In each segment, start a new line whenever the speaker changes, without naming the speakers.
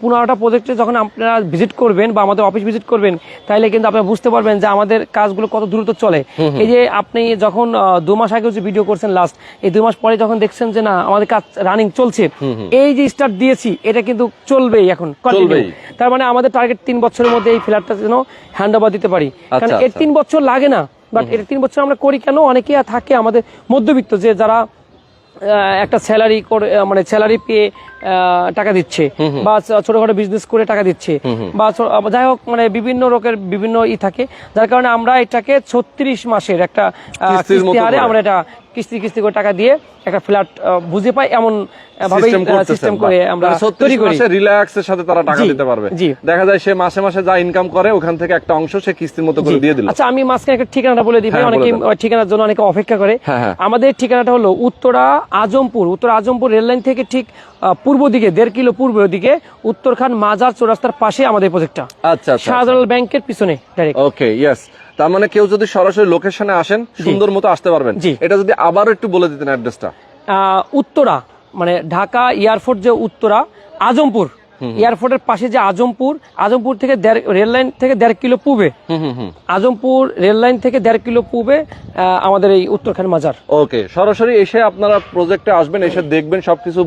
পনেরোটা প্রজেক্টে যখন আপনারা ভিজিট করবেন বা আমাদের অফিস ভিজিট করবেন তাহলে কিন্তু আপনারা বুঝতে পারবেন যে আমাদের কাজগুলো কত দ্রুত চলে। এই যে আপনি যখন দু মাস আগে যে ভিডিও করছেন লাস্ট এই দুই মাস পরে যখন দেখছেন যে না আমাদের কাজ রানিং চলছে এই যে স্টার্ট দিয়েছি এটা কিন্তু চলবেই এখন তার মানে আমাদের টার্গেট তিন বছরের মধ্যে এই ফ্ল্যাটটা যেন হ্যান্ড ওভার দিতে পারি। কারণ
আচ্ছা,
এর
আচ্ছা।
তিন বছর লাগে না বাট এটা তিন বছর আমরা করি কেন? অনেকে থাকে আমাদের মধ্যবিত্ত যে যারা একটা স্যালারি করে মানে স্যালারি পেয়ে টাকা দিচ্ছে। বা ছোটখাটো বিজনেস করে টাকা দিচ্ছে। বা যাই হোক মানে বিভিন্ন রোগের বিভিন্ন ই থাকে। যার কারণে আমরা এটাকে ছত্রিশ মাসের একটা হারে আমরা এটা কিস্তি কিস্তি করে টাকা দিয়ে একটা ফ্ল্যাট বুঝে পাই এমন ভাবে
সিস্টেম
করে আমরা তৈরি করি।
রিল্যাক্সের সাথে তারা টাকা দিতে পারবে। দেখা যায় সে মাসে মাসে যা ইনকাম করে ওখান থেকে একটা অংশ সে কিস্তির মতো করে দিয়ে দিল।
আচ্ছা আমি মাঝখানে একটা ঠিকানাটা বলে দিই ভাই,
বলে
অনেকে
দেন।
ঠিকানার জন্য অনেকে অপেক্ষা করে। আমাদের ঠিকানাটা হলো উত্তরা আজমপুর। উত্তর আজমপুর রেললাইন থেকে ঠিক পূর্ব দিকে দেড় কিলো পূর্ব দিকে উত্তরখান মাজার চৌরাস্তার পাশে আমাদের প্রজেক্টটা
আচ্ছা আচ্ছা
শাহজালাল ব্যাংকের পিছনে ডাইরেক্ট
ওকে ইয়েস তার মানে কেউ যদি সরাসরি লোকেশনে আসেন সুন্দর মতো আসতে পারবেন।
জি।
এটা যদি আবার একটু বলে দিতেন অ্যাড্রেসটা
উত্তরা মানে ঢাকা এয়ারপোর্ট যে উত্তরা আজমপুর। এয়ারপোর্টের পাশে যে আজমপুর আজমপুর থেকে রেল লাইন থেকে দেড় কিলো পূবে। আজমপুর রেল লাইন থেকে দেড় কিলো পূবে আমাদের এই উত্তরখান মাজার।
ওকে সরাসরি এসে আপনারা প্রজেক্টে আসবেন এসে দেখবেন সবকিছু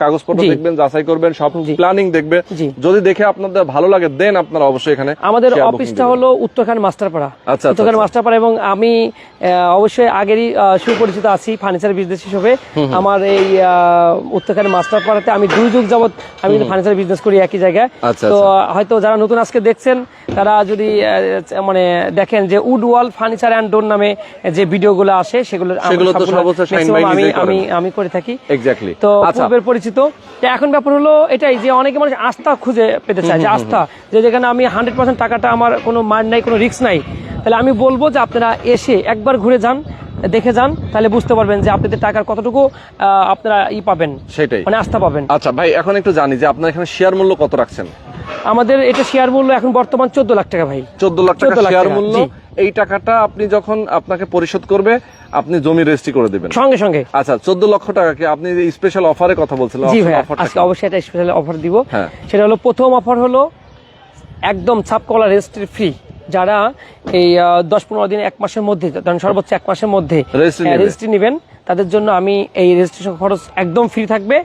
কাগজপত্র দেখবেন যাচাই করবেন সব প্ল্যানিং দেখবেন। যদি দেখে আপনাদের ভালো লাগে দেন আপনারা অবশ্যই এখানে
আমাদের অফিসটা। হলো উত্তরখান মাস্টারপাড়া।
আচ্ছা,
উত্তরখান
আচ্ছা।
মাস্টারপাড়া এবং আমি অবশ্যই আগেরই সুপরিচিত আছি ফার্নিচার বিজনেস হিসেবে। আমার এই উত্তরখান মাস্টারপাড়াতে আমি দুই যুগ যাবত আমি ফার্নিচার বিজনেস করি একই জায়গায়।
আচ্ছা,
তো
আচ্ছা।
হয়তো যারা নতুন আজকে দেখছেন তারা যদি মানে দেখেন যে wood wall furniture and door নামে যে ভিডিওগুলো আসে সেগুলো আমি আমি আমি করে থাকি।
এক্স্যাক্টলি
তো
আচ্ছা।
পূর্বের পরিচিত। তো এখন ব্যাপার হলো এটাই যে অনেকে মানুষ আস্থা খুঁজে পেতে চায় যে আস্থা যে যেখানে আমি হান্ড্রেড পার্সেন্ট টাকাটা আমার কোনো মার নাই কোনো রিস্ক নাই। তাহলে আমি বলব যে আপনারা এসে একবার ঘুরে যান। দেখে যান তাহলে বুঝতে পারবেন যে আপনাদের টাকার কতটুকু আপনারা ই পাবেন।
সেটাই।
মানে আস্থা পাবেন।
আচ্ছা ভাই এখন একটু জানি যে আপনার এখানে শেয়ার মূল্য কত রাখছেন?
আমাদের এটা শেয়ার মূল্য এখন বর্তমান চোদ্দ লাখ টাকা ভাই।
চোদ্দ লাখ টাকা শেয়ার মূল্য। এই টাকাটা আপনি যখন আপনাকে পরিশোধ করবে আপনি জমি রেজিস্ট্রি করে দিবেন।
সঙ্গে সঙ্গে।
আচ্ছা চোদ্দ লক্ষ টাকা কি আপনি স্পেশাল অফারে কথা বলছিলেন
জি ভাই আজকে অবশ্যই একটা স্পেশাল অফার দিব।
হ্যাঁ।
সেটা হলো প্রথম অফার হলো একদম ছাপ কলা রেজিস্ট্রি ফ্রি যারা এই দশ পনেরো দিন এক মাসের মধ্যে ধরেন সর্বোচ্চ এক মাসের মধ্যে রেজিস্ট্রি নেবেন। তাদের জন্য আমি এই রেজিস্ট্রেশন খরচ একদম ফ্রি থাকবে।